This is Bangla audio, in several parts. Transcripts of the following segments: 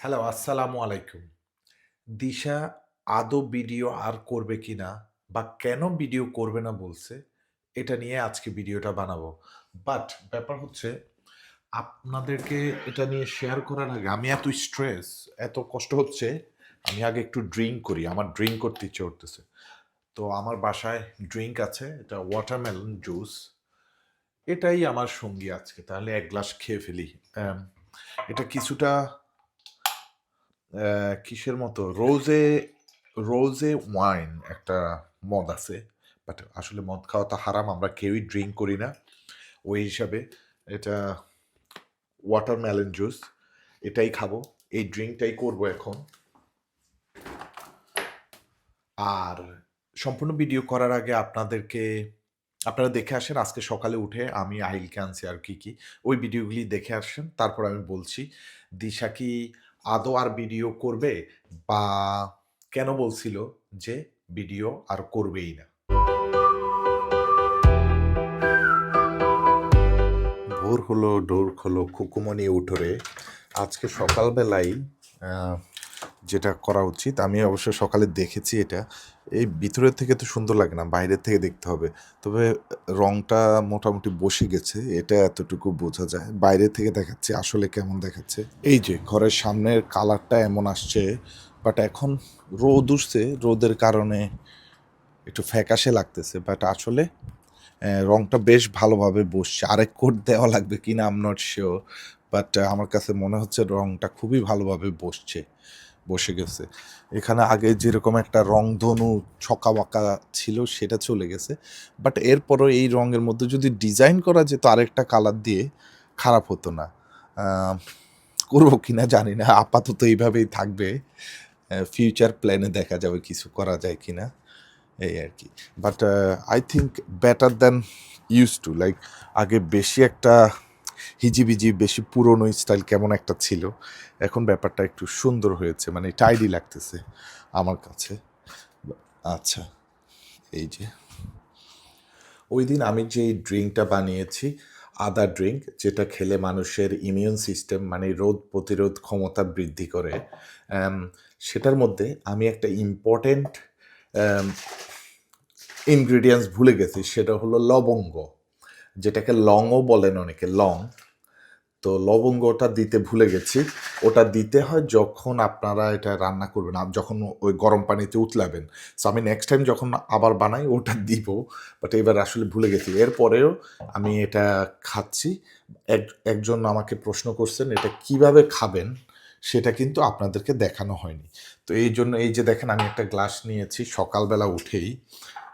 হ্যালো, আসসালামু আলাইকুম। দিশা আদৌ ভিডিও আর করবে কি না বা কেন ভিডিও করবে না বলছে, এটা নিয়ে আজকে ভিডিওটা বানাবো। বাট ব্যাপার হচ্ছে আপনাদেরকে এটা নিয়ে শেয়ার করার আগে আমি এত স্ট্রেস, এত কষ্ট হচ্ছে, আমি আগে একটু ড্রিঙ্ক করি। আমার ড্রিঙ্ক করতে ইচ্ছে করতেছে। তো আমার বাসায় ড্রিঙ্ক আছে। এটা ওয়াটারমেলন জুস। এটাই আমার সঙ্গী আজকে। তাহলে এক গ্লাস খেয়ে ফেলি। এটা কিছুটা কিসের মতো? রোজে, রোজে ওয়াইন একটা মদ আছে। বাট আসলে মদ খাওয়া তো হারাম। আমরা কেউই ড্রিংক করি না। ওই হিসাবে এটা ওয়াটারমেলন জুস। এটাই খাব। এই ড্রিংকটাই করব এখন। আর সম্পূর্ণ ভিডিও করার আগে আপনাদেরকে আপনারা দেখে আসেন আজকে সকালে উঠে আমি আহিলকে আনছি আর কি, কি। ওই ভিডিওগুলি দেখে আসেন। তারপর আমি বলছি দিশা কি আদৌ আর ভিডিও করবে বা কেন বলছিল যে ভিডিও আর করবেই না? ভোর হলো, ডোর হলো খুকুমনি উঠোরে। আজকে সকালবেলাই আ যেটা করা উচিত, আমি অবশ্য সকালে দেখেছি এটা। এই ভিতরের থেকে তো সুন্দর লাগে না, বাইরের থেকে দেখতে হবে। তবে রংটা মোটামুটি বসে গেছে, এটা এতটুকু বোঝা যায়। বাইরে থেকে দেখাচ্ছে আসলে কেমন দেখাচ্ছে। এই যে ঘরের সামনের কালারটা এমন আসছে, বাট এখন রোদ উঠছে, রোদের কারণে একটু ফ্যাকাশে লাগতেছে। বাট আসলে রংটা বেশ ভালোভাবে বসছে। আরেক কোট দেওয়া লাগবে কিনা I am not sure. But আমার কাছে মনে হচ্ছে রংটা খুবই ভালোভাবে বসছে, বসে গেছে। এখানে আগে যেরকম একটা রংধনু ছকা-বকা ছিল সেটা চলে গেছে। বাট এরপরও এই রঙের মধ্যে যদি ডিজাইন করা যেত আরেকটা কালার দিয়ে, খারাপ হতো না। আ কি না জানি না। আপাতত এইভাবেই থাকবে। ফিউচার প্ল্যানে দেখা যাবে কিছু করা যায় কি না এই আর কি but I think better than use to like আগে বেশি একটা হিজিবিজি, বেশি পুরনো স্টাইল কেমন একটা ছিল। এখন ব্যাপারটা একটু সুন্দর হয়েছে। মানে টাইডি লাগতেছে আমার কাছে। আচ্ছা, এই যে। ওই দিন আমি যেই ড্রিঙ্কটা বানিয়েছি, আদা ড্রিঙ্ক যেটা খেলে মানুষের ইমিউন সিস্টেম মানে রোগ প্রতিরোধ ক্ষমতা বৃদ্ধি করে। সেটার মধ্যে আমি একটা ইম্পোর্টেন্ট ইনগ্রিডিয়েন্টস ভুলে গেছি। সেটা হলো লবঙ্গ। যেটাকে লংও বলেন অনেকে, লং। তো লবঙ্গটা দিতে ভুলে গেছি। ওটা দিতে হয় যখন আপনারা এটা রান্না করবেন। যখন ওই গরম পানিতে উতলাবেন। সো আমি নেক্সট টাইম যখন আবার বানাই ওটা দিব। বাট এবার আসলে ভুলে গেছি। এরপরেও আমি এটা খাচ্ছি। এক একজন আমাকে প্রশ্ন করছেন, "এটা কীভাবে খাবেন?" সেটা কিন্তু আপনাদেরকে দেখানো হয়নি। তো এই জন্য এই যে দেখেন আমি একটা গ্লাস নিয়েছি সকালবেলা উঠেই।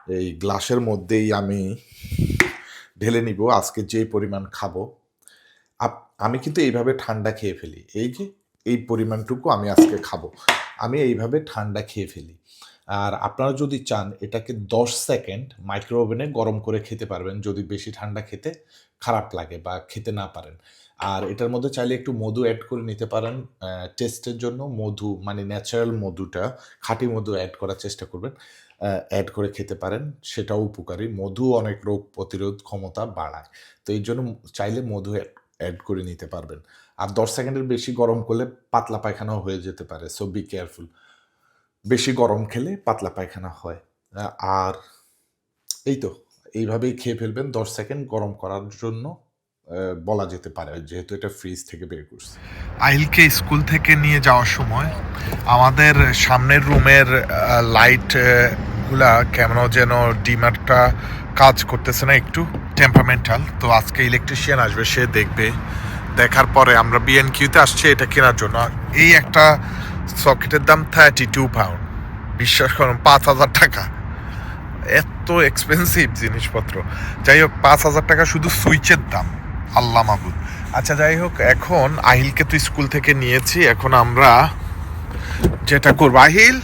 এই গ্লাসের মধ্যেই আমি ঢেলে নিব আজকে যেই পরিমাণ খাব। আমি কিন্তু এইভাবে ঠান্ডা খেয়ে ফেলি। এই যে এই পরিমাণটুকু আমি আজকে খাব। আমি এইভাবে ঠান্ডা খেয়ে ফেলি। আর আপনারা যদি চান এটাকে ১০ সেকেন্ড মাইক্রো ওভেনে গরম করে খেতে পারবেন যদি বেশি ঠান্ডা খেতে খারাপ লাগে বা খেতে না পারেন। আর এটার মধ্যে চাইলে একটু মধু অ্যাড করে নিতে পারেন টেস্টের জন্য মধু মানে ন্যাচারাল মধুটা, খাঁটি মধু অ্যাড করার চেষ্টা করবেন। অ্যা এড করে খেতে পারেন, সেটাও উপকারী। মধু অনেক রোগ প্রতিরোধ ক্ষমতা বাড়ায়। তো এই জন্য চাইলে মধু এড করে নিতে পারবেন। আর ১০ সেকেন্ডের বেশি গরম করলে পাতলা পায়খানাও হয়ে যেতে পারে। So be careful. বেশি গরম খেলে পাতলা পায়খানা হয়। আর এই তো এইভাবেই খেয়ে ফেলবেন ১০ সেকেন্ড গরম করার জন্য বলা যেতে পারে। যেহেতু এটা ফ্রিজ থেকে বের করছি। আহিলকে স্কুল থেকে নিয়ে যাওয়ার সময় আমাদের সামনের রুমের লাইটগুলা কেন যেন ডিমারটা কাজ করতেছে না একটু টেম্পারমেন্টাল। তো আজকে ইলেকট্রিশিয়ান আসবে সে দেখবে। দেখার পরে আমরা B&Q-তে আসছি এটা কেনার জন্য। এই একটা সকেটের দাম 32 পাউন্ড। বিশ্বাস করুন ৳৫,০০০ এত এক্সপেন্সিভ জিনিসপত্র। যাই হোক ৳৫,০০০ শুধু সুইচের দাম। আল্লাহ মাবুদ। আচ্ছা যাই হোক এখন আহিলকে তো স্কুল থেকে নিয়েছি। এখন আমরা যেটা করব আহিল,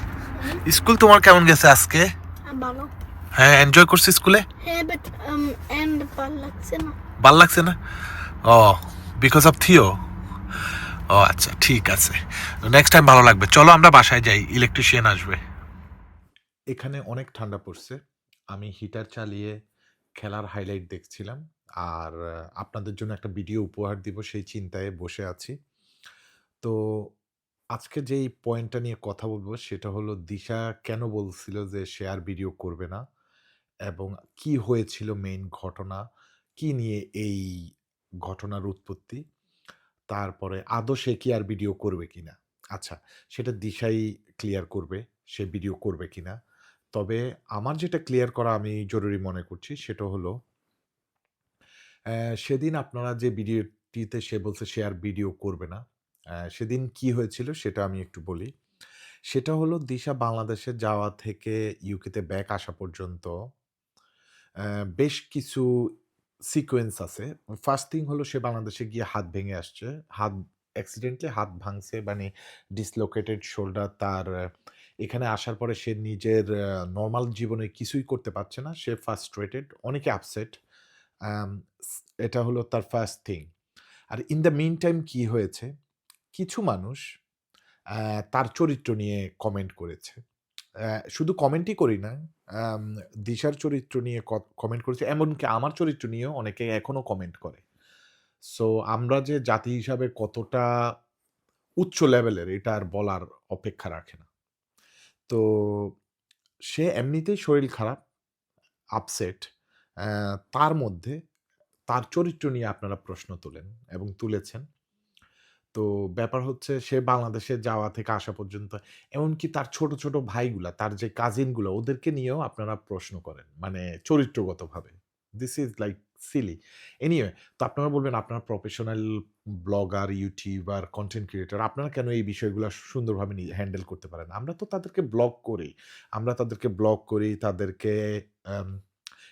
স্কুল তোমার কেমন গেছে আজকে? হ্যাঁ, হ্যাঁ, এনজয় করছ স্কুলে? হ্যাঁ, বাট um, and ভালো লাগছে না। ভালো লাগছে না? ও বিকজ অফ থিও? ও আচ্ছা ঠিক আছে। নেক্সট টাইম ভালো লাগবে। চলো আমরা বাসায় যাই। ইলেকট্রিশিয়ান আসবে। এখানে অনেক ঠান্ডা পড়ছে। আমি হিটার চালিয়ে খেলার হাইলাইট দেখছিলাম। আর আপনাদের জন্য একটা ভিডিও উপহার দিব সেই চিন্তায় বসে আছি। তো আজকে যেই পয়েন্টটা নিয়ে কথা বলব সেটা হলো দিশা কেন বলছিল যে সে আর ভিডিও করবে না এবং কি হয়েছিল মেইন ঘটনা, কি নিয়ে এই ঘটনার উৎপত্তি, তারপরে আদৌ সে কি আর ভিডিও করবে কিনা? আচ্ছা, সেটা দিশাই ক্লিয়ার করবে সে ভিডিও করবে কিনা। তবে আমার যেটা ক্লিয়ার করা আমি জরুরি মনে করছি সেটা হলো সেদিন আপনারা যে ভিডিওটিতে সে বলছে সে আর ভিডিও করবে না। সেদিন কি হয়েছিল সেটা আমি একটু বলি। সেটা হলো দিশা বাংলাদেশে যাওয়া থেকে ইউকেতে ব্যাক আসা পর্যন্ত বেশ কিছু সিকোয়েন্স আছে। ফার্স্ট থিং হলো সে বাংলাদেশে গিয়ে হাত ভেঙে আসছে। হাত অ্যাক্সিডেন্টালি হাত ভাঙছে মানে ডিসলোকেটেড শোল্ডার তার এখানে আসার পরে সে নিজের নর্মাল জীবনে কিছুই করতে পারছে না। সে ফ্রাস্ট্রেটেড, অনেকে আপসেট। এটা হলো তার ফার্স্ট থিং। আর ইন দ্য মিন টাইম কী হয়েছে? কিছু মানুষ তার চরিত্র নিয়ে কমেন্ট করেছে। শুধু কমেন্টই করি না, দিশার চরিত্র নিয়ে কমেন্ট করেছে। এমনকি আমার চরিত্র নিয়েও অনেকে এখনও কমেন্ট করে। সো আমরা যে জাতি হিসাবে কতটা উচ্চ লেভেলের এটা আর বলার অপেক্ষা রাখে না। তো সে এমনিতেই শরীর খারাপ, আপসেট। তার মধ্যে তার চরিত্র নিয়ে আপনারা প্রশ্ন তোলেন এবং তুলেছেন। তো ব্যাপার হচ্ছে সে বাংলাদেশে যাওয়া থেকে আসা পর্যন্ত এমনকি তার ছোট, ছোট ভাইগুলা, তার যে কাজিনগুলো ওদেরকে নিয়েও আপনারা প্রশ্ন করেন। মানে চরিত্রগতভাবে। This is like silly. Anyway তো আপনারা বলবেন আপনারা professional blogger, YouTuber, content creator আপনারা কেন এই বিষয়গুলো সুন্দরভাবে হ্যান্ডেল করতে পারেন আমরা তো তাদেরকে ব্লগ করি। আমরা তাদেরকে ব্লগ করি, তাদেরকে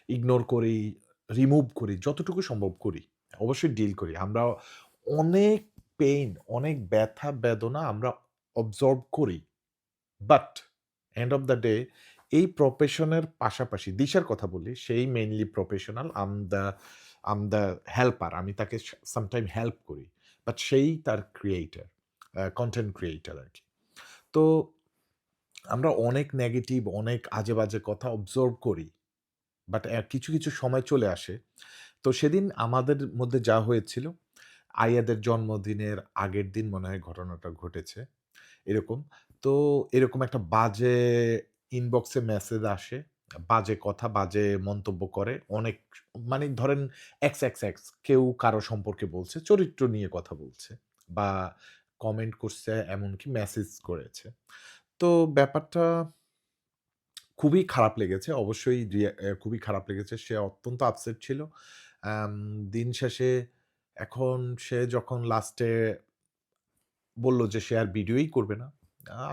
ইগনোর করি, রিমুভ করি, যতটুকু সম্ভব করি। অবশ্যই ডিল করি। আমরা অনেক পেইন, অনেক ব্যথা বেদনা আমরা অবজর্ভ করি। But end of the day এই প্রফেশনের পাশাপাশি দিশার কথা বলি, সেই mainly professional. Um the um the helper. আমি তাকে সামটাইম হেল্প করি। বাট সেই তার ক্রিয়েটার কন্টেন্ট ক্রিয়েটার আর কি তো আমরা অনেক নেগেটিভ, অনেক আজে-বাজে কথা অবজর্ভ করি। বাট কিছু, কিছু সময় চলে আসে। তো সেদিন আমাদের মধ্যে যা হয়েছিল, আয়াদের জন্মদিনের আগের দিন মনে হয় ঘটনাটা ঘটেছে। এরকম। তো এরকম একটা বাজে ইনবক্সে মেসেজ আসে। বাজে কথা, বাজে মন্তব্য করে। অনেক মানে ধরেন এক্স, এক্স, এক্স কেউ কারও সম্পর্কে বলছে, চরিত্র নিয়ে কথা বলছে বা কমেন্ট করছে এমনকি মেসেজ করেছে। তো ব্যাপারটা খুবই খারাপ লেগেছে। অবশ্যই খুবই খারাপ লেগেছে। সে অত্যন্ত আপসেট ছিল। দিন শেষে এখন সে যখন লাস্টে বলল যে, সে আর ভিডিওই করবে না।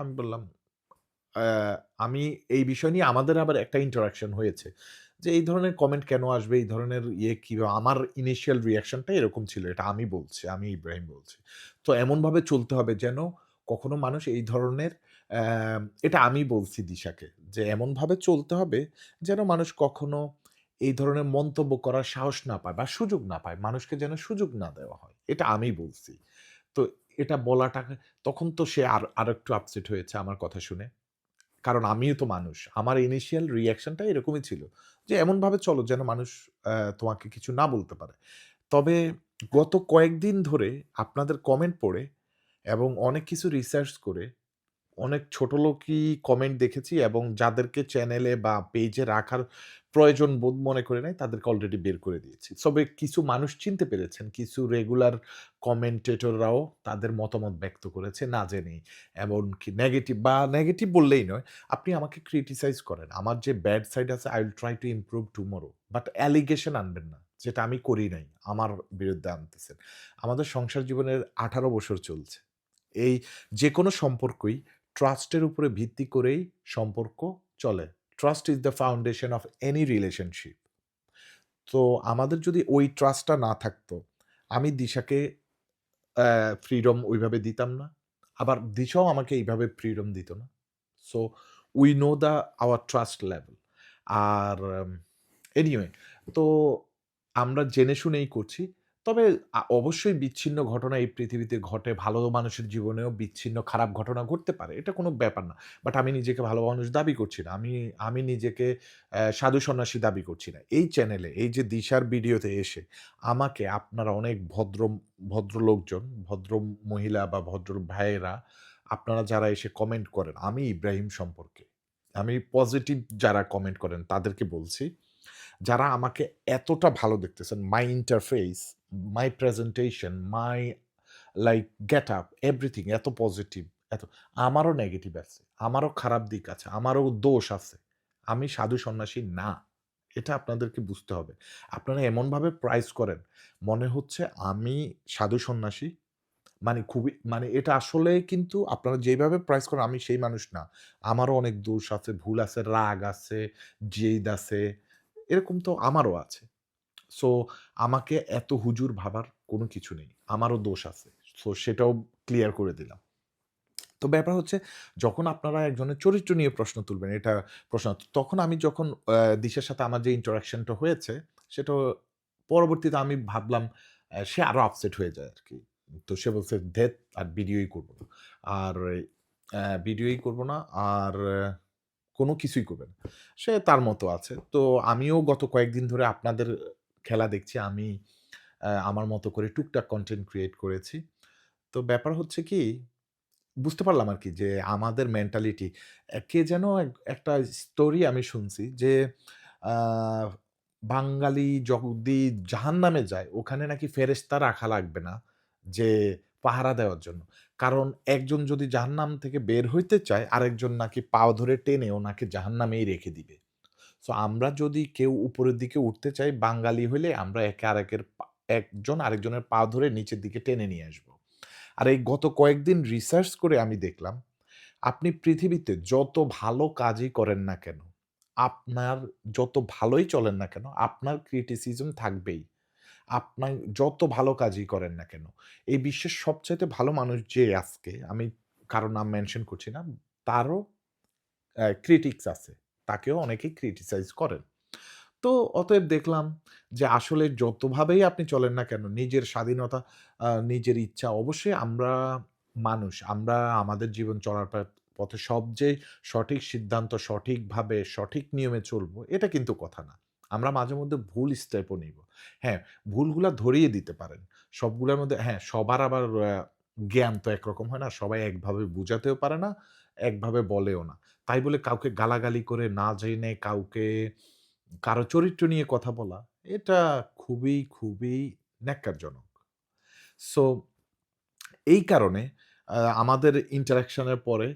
আমি বললাম আমি এই বিষয় নিয়ে আমাদের আবার একটা ইন্টারাকশন হয়েছে। যে, এই ধরনের কমেন্ট কেন আসবে? এই ধরনের ইয়ে কি আমার ইনিশিয়াল রিয়াকশনটা এরকম ছিল। এটা আমি বলছি। আমি ইব্রাহিম বলছি। তো এমনভাবে চলতে হবে যেন কখনো মানুষ এই ধরনের এটা আমি বলছি দিশাকে যে, এমনভাবে চলতে হবে যেন মানুষ কখনো এই ধরনের মন্তব্য করার সাহস না পায় বা সুযোগ না পায়। মানুষকে যেন সুযোগ না দেওয়া হয়। এটা আমি বলছি। তো এটা বলাটা তখন তো সে আর, আরেকটু আপসেট হয়েছে আমার কথা শুনে। কারণ আমিও তো মানুষ। আমার ইনিশিয়াল রিয়াকশনটা এরকমই ছিল। যে, এমনভাবে চলো যেন মানুষ তোমাকে কিছু না বলতে পারে। তবে গত কয়েকদিন ধরে আপনাদের কমেন্ট পড়ে এবং অনেক কিছু রিসার্চ করে অনেক ছোটলোকি কমেন্ট দেখেছি এবং যাদেরকে চ্যানেলে বা পেজে রাখার প্রয়োজন বোধ মনে করে নাই, তাদেরকে অলরেডি বের করে দিয়েছি। তবে কিছু মানুষ চিনতে পেরেছেন। কিছু রেগুলার কমেন্টেটররাও তাদের মতামত ব্যক্ত করেছে, না জেনেই। এমনকি নেগেটিভ বা নেগেটিভ বললেই নয়। আপনি আমাকে ক্রিটিসাইজ করেন। আমার যে ব্যাড সাইড আছে, I will try to improve tomorrow but allegation আনবেন না। যেটা আমি করি নাই। আমার বিরুদ্ধে আনতেছেন। আমাদের সংসার জীবনের ১৮ বছর চলছে। এই যে কোনো সম্পর্কই ট্রাস্ট এর উপরে ভিত্তি করেই সম্পর্ক চলে। Trust is the foundation of any relationship. তো আমাদের যদি ওই ট্রাস্টটা না থাকতো, আমি দিশাকে ফ্রিডম ওইভাবে দিতাম না। আবার দিশাও আমাকে এইভাবে ফ্রিডম দিত না। So we know the our trust level. R anyway তো আমরা জেনে শুনেই করছি। তবে অবশ্যই বিচ্ছিন্ন ঘটনা এই পৃথিবীতে ঘটে। ভালো মানুষের জীবনেও বিচ্ছিন্ন খারাপ ঘটনা ঘটতে পারে। এটা কোনো ব্যাপার না। বাট আমি নিজেকে ভালো মানুষ দাবি করছি না। আমি আমি নিজেকে সাধু সন্ন্যাসী দাবি করছি না। এই চ্যানেলে এই যে দিশার ভিডিওতে এসে আমাকে আপনারা অনেক ভদ্র ভদ্র লোকজন, ভদ্র মহিলা বা ভদ্র ভাইয়েরা আপনারা যারা এসে কমেন্ট করেন আমি ইব্রাহিম সম্পর্কে আমি পজিটিভ যারা কমেন্ট করেন তাদেরকে বলছি যারা আমাকে এতটা ভালো দেখতেছেন my interface my presentation my like get up everything এত পজিটিভ এত, আমারও নেগেটিভ আছে, আমারও খারাপ দিক আছে, আমারও দোষ আছে। আমি সাধু সন্ন্যাসী না, এটা আপনাদেরকে বুঝতে হবে। আপনারা এমনভাবে প্রাইস করেন, মনে হচ্ছে আমি সাধু সন্ন্যাসী মানে খুবই মানে এটা আসলে কিন্তু আপনারা যেভাবে প্রাইস করেন, আমি সেই মানুষ না। আমারও অনেক দোষ আছে, ভুল আছে, রাগ আছে জেদ আছে এরকম তো আমারও আছে। সো আমাকে এত হুজুর ভাবার কোনো কিছু নেই। আমারও দোষ আছে। সো সেটাও ক্লিয়ার করে দিলাম। তো ব্যাপার হচ্ছে, যখন আপনারা একজনের চরিত্র নিয়ে প্রশ্ন তুলবেন, এটা প্রশ্ন, তখন আমি যখন দিশার সাথে আমার যে ইন্টারাকশনটা হয়েছে, সেটা পরবর্তীতে আমি ভাবলাম সে আরও আপসেট হয়ে যায় আর কি তো সে বলছে ধেত আর ভিডিওই করব না। আর ভিডিওই করব না। আর কোনো কিছুই করবে না। সে তার মতো আছে। তো আমিও গত কয়েকদিন ধরে আপনাদের খেলা দেখছি, আমি আমার মতো করে টুকটাক কন্টেন্ট ক্রিয়েট করেছি। তো ব্যাপার হচ্ছে কি, বুঝতে পারলাম আর কি যে আমাদের মেন্টালিটি কে যেন একটা স্টোরি আমি শুনছি যে বাঙালি যদি জাহান নামে যায়, ওখানে নাকি ফেরেস্তা রাখা লাগবে না যে পাহারা দেওয়ার জন্য। কারণ একজন যদি জাহান্নাম থেকে বের হইতে চায়, আরেকজন নাকি পাও ধরে টেনে ওনাকে জাহান্নামেই রেখে দিবে। সো আমরা যদি কেউ উপরের দিকে উঠতে চাই, বাঙালি হলে আমরা একে আরেকের একজন আরেকজনের পা ধরে নিচের দিকে টেনে নিয়ে আসব। আর এই গত কয়েকদিন রিসার্চ করে আমি দেখলাম, আপনি পৃথিবীতে যত ভালো কাজই করেন না কেন, আপনার যত ভালোই চলেন না কেন, আপনার ক্রিটিসিজম থাকবেই। আপনার যত ভালো কাজই করেন না কেন, এই বিশ্বের সবচাইতে ভালো মানুষ যে আজকে, আমি কারও নাম মেনশন করছি না, তারও ক্রিটিক্স আছে। তাকেও অনেকেই ক্রিটিসাইজ করেন। তো অতএব দেখলাম যে আসলে যতভাবেই আপনি চলেন না কেন, নিজের স্বাধীনতা নিজের ইচ্ছা, অবশ্যই আমরা মানুষ, আমরা আমাদের জীবন চলার পথ- সবচেয়ে সঠিক সিদ্ধান্ত সঠিকভাবে, সঠিক নিয়মে চলবো, এটা কিন্তু কথা না। আমরা মাঝে মধ্যে ভুল স্টেপও নিব। হ্যাঁ ভুলগুলা ধরিয়ে দিতে পারেন। সবগুলোর মধ্যে হ্যাঁ সবার আবার জ্ঞান তো একরকম হয় না, সবাই একভাবে বুঝাতেও পারে না, একভাবে বলেও না। তাই বলে কাউকে গালাগালি করে না জেনে কাউকে কারও চরিত্র নিয়ে কথা বলা, এটা খুবই খুবই ন্যাক্কারজনক। সো এই কারণে আমাদের ইন্টারাকশনের পরে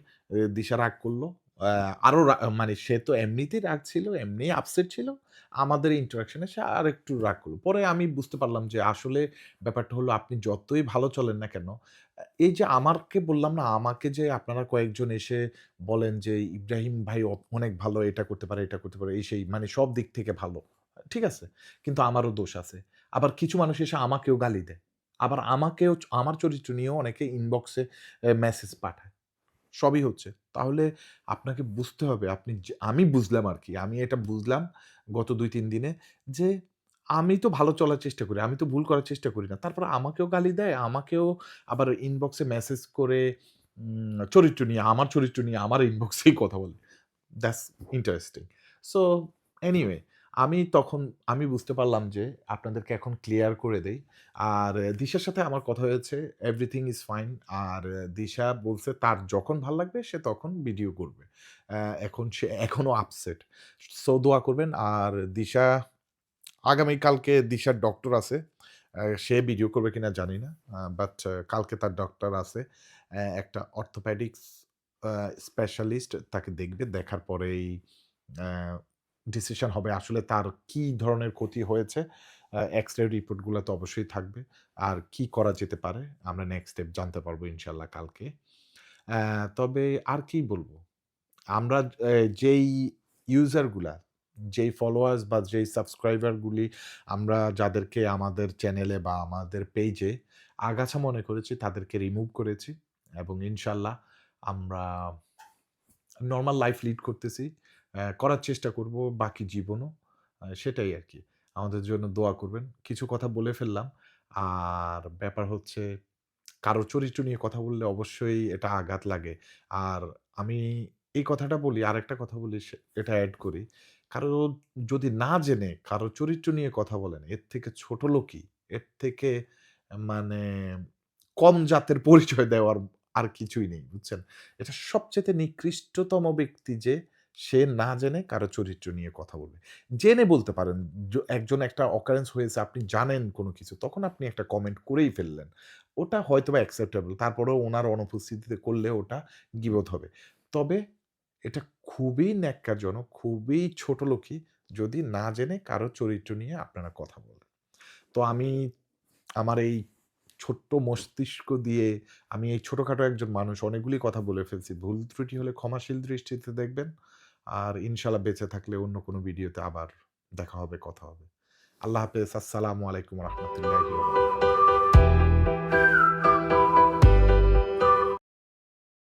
দিশা রাগ করল আহ, আরও মানে সে তো এমনিতেই রাগ ছিল এমনি আপসেট ছিল। আমাদের ইন্টারাকশনে সে আর একটু রাগ করল। পরে আমি বুঝতে পারলাম যে আসলে ব্যাপারটা হলো আপনি যতই ভালো চলেন না কেন এই যে আমাকে বললাম না আমাকে যে আপনারা কয়েকজন এসে বলেন যে ইব্রাহিম ভাই অনেক ভালো এটা করতে পারে এটা করতে পারে এই সেই মানে সব দিক থেকে ভালো। ঠিক আছে কিন্তু আমারও দোষ আছে। আবার কিছু মানুষ এসে আমাকেও গালি দেয়। আবার আমাকেও আমার চরিত্র নিয়েও অনেকে ইনবক্সে মেসেজ পাঠায়। সবই হচ্ছে। তাহলে আপনাকে বুঝতে হবে, আপনি আমি বুঝলাম আর কি আমি এটা বুঝলাম গত দুই তিন দিনে যে, আমি তো ভালো চলার চেষ্টা করি, আমি তো ভুল করার চেষ্টা করি না। তারপর আমাকেও গালি দেয়, আমাকেও আবার ইনবক্সে মেসেজ করে চরিত্র নিয়ে, আমার চরিত্র নিয়ে, আমার ইনবক্সেই কথা বলে। দ্যাটস ইন্টারেস্টিং সো এনিওয়ে আমি তখন, আমি বুঝতে পারলাম যে আপনাদেরকে এখন ক্লিয়ার করে দেই। আর দিশার সাথে আমার কথা হয়েছে এভরিথিং ইজ ফাইন আর দিশা বলছে তার যখন ভালো লাগবে, সে তখন ভিডিও করবে। এখন সে এখনও আপসেট সো দোয়া করবেন, আর দিশা, আগামীকালকে দিশার ডক্টর আছে। সে ভিডিও করবে কিনা জানি না বাট কালকে তার ডক্টর আছে। একটা অর্থোপ্যাডিক্স স্পেশালিস্ট তাকে দেখবে, দেখার পরেই ডিসিশন হবে আসলে তার কি ধরনের ক্ষতি হয়েছে। এক্স রে রিপোর্টগুলো তো অবশ্যই থাকবে। আর কি করা যেতে পারে, আমরা নেক্সট স্টেপ জানতে পারব ইনশাল্লাহ কালকে। তবে আর কি বলব? আমরা যেই ইউজারগুলা যেই ফলোয়ার্স বা যেই সাবস্ক্রাইবারগুলি আমরা যাদেরকে আমাদের চ্যানেলে বা আমাদের পেজে আগাছা মনে করেছি, তাদেরকে রিমুভ করেছি এবং ইনশাল্লাহ আমরা নর্মাল লাইফ লিড করতেছি। করার চেষ্টা করব বাকি জীবনও। সেটাই আর কি আমাদের জন্য দোয়া করবেন। কিছু কথা বলে ফেললাম। আর ব্যাপার হচ্ছে, কারও চরিত্র নিয়ে কথা বললে অবশ্যই এটা আঘাত লাগে। আর আমি এই কথাটা বলি, আরেকটা কথা বলি এটা অ্যাড করি। কারও যদি না জেনে কারও চরিত্র নিয়ে কথা বলেন, এর থেকে ছোট লোকই, এর থেকে মানে কম জাতের পরিচয় দেওয়ার আর কিছুই নেই, বুঝছেন? এটা সবচেয়ে নিকৃষ্টতম ব্যক্তি যে সে না জেনে কারও চরিত্র নিয়ে কথা বলবে। জেনে বলতে পারেন একজন একটা অকারেন্স হয়েছে, আপনি জানেন কোনো কিছু, তখন আপনি একটা কমেন্ট করেই ফেললেন। ওটা হয়তো বা অ্যাকসেপ্টেবল তারপরেও ওনার অনুপস্থিতিতে করলে ওটা গিবোধ হবে। তবে এটা খুবই ন্যাক্কারজনক, খুবই ছোট লোকই যদি না জেনে কারও চরিত্র নিয়ে আপনারা কথা বলেন। তো আমি, আমার এই ছোট্ট মস্তিষ্ক দিয়ে আমি এই ছোটোখাটো একজন মানুষ, অনেকগুলি কথা বলে ফেলছি। ভুল ত্রুটি হলে ক্ষমাশীল দৃষ্টিতে দেখবেন। আর ইনশাল্লাহ বেঁচে থাকলে অন্য কোনো ভিডিওতে আবার দেখা হবে, কথা হবে। আল্লাহ হাফেজ, আসসালামু আলাইকুম রহমতুল্লাহ